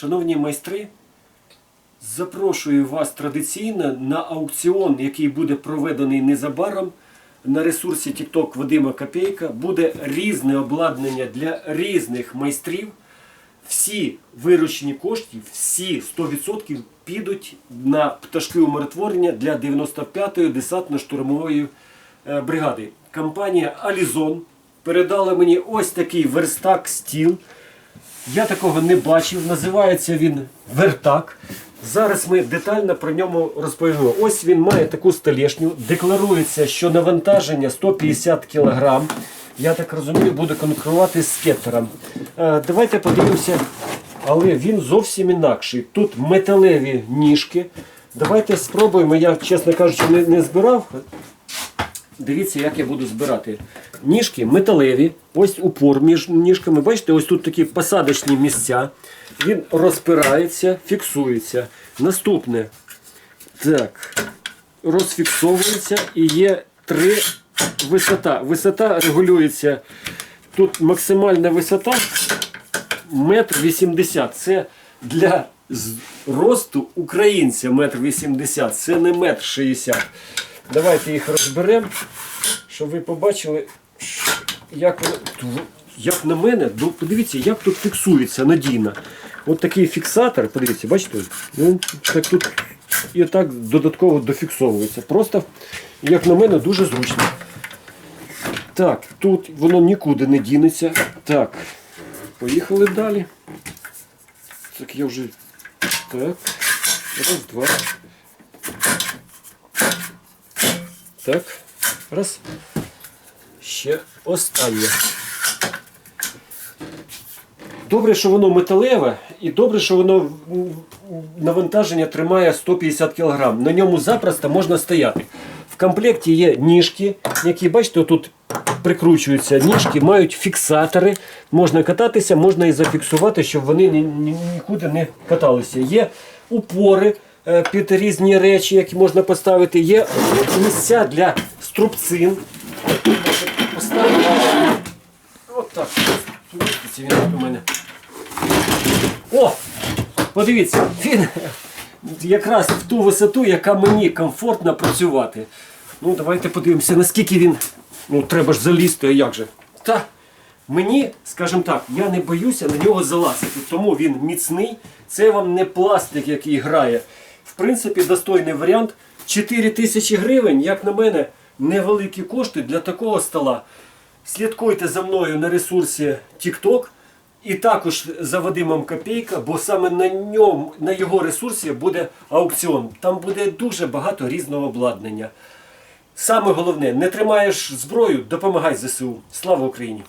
Шановні майстри, запрошую вас традиційно на аукціон, який буде проведений незабаром на ресурсі TikTok Вадима Копейка. Буде різне обладнання для різних майстрів. Всі виручені кошти, всі 100% підуть на пташки умиротворення для 95-ї десантно-штурмової е, бригади. Компанія Алізон передала мені ось такий верстак стіл. Я такого не бачив. Називається він вертак. Зараз ми детально про ньому розповімо. Ось він має таку столешню. Декларується, що навантаження 150 кг. Я так розумію, буде конкурувати з скептером. Е, Давайте подивимося. Але він зовсім інакший. Тут металеві ніжки. Давайте спробуємо. Я, чесно кажучи, не, не збирав. Дивіться, як я буду збирати. Ніжки металеві, ось упор між ніжками. Бачите, ось тут такі посадочні місця. Він розпирається, фіксується. Наступне. Так. Розфіксовується і є три висота. Висота регулюється. Тут максимальна висота метр вісімдесят. Це для росту українця метр вісімдесят. Це не метр шістдесят. Давайте їх розберемо, щоб ви побачили, як, як на мене, подивіться, як тут фіксується надійно. От такий фіксатор, подивіться, бачите, він так тут і так додатково дофіксовується. Просто, як на мене, дуже зручно. Так, тут воно нікуди не дінеться. Так, поїхали далі. Так, я вже. Так. Раз, два. Так. Раз. Ще останнє. Добре, що воно металеве, і добре, що воно навантаження тримає 150 кг. На ньому запросто можна стояти. В комплекті є ніжки, які, бачите, тут прикручуються. Ніжки мають фіксатори. Можна кататися, можна і зафіксувати, щоб вони ні- ні- нікуди не каталися. Є упори під різні речі, які можна поставити. Є місця для струбцин. Поставити. От так. Він. О! Подивіться, він якраз в ту висоту, яка мені комфортно працювати. Ну, давайте подивимося, наскільки він. Ну, треба ж залізти, а як же? Та мені, скажімо так, я не боюся на нього залазити, тому він міцний. Це вам не пластик, який грає. Принципі, достойний варіант. 4 тисячі гривень, як на мене, невеликі кошти для такого стола. Слідкуйте за мною на ресурсі TikTok і також за Вадимом Копейка, бо саме на ньому, на його ресурсі буде аукціон. Там буде дуже багато різного обладнання. Саме головне, не тримаєш зброю, допомагай ЗСУ. Слава Україні!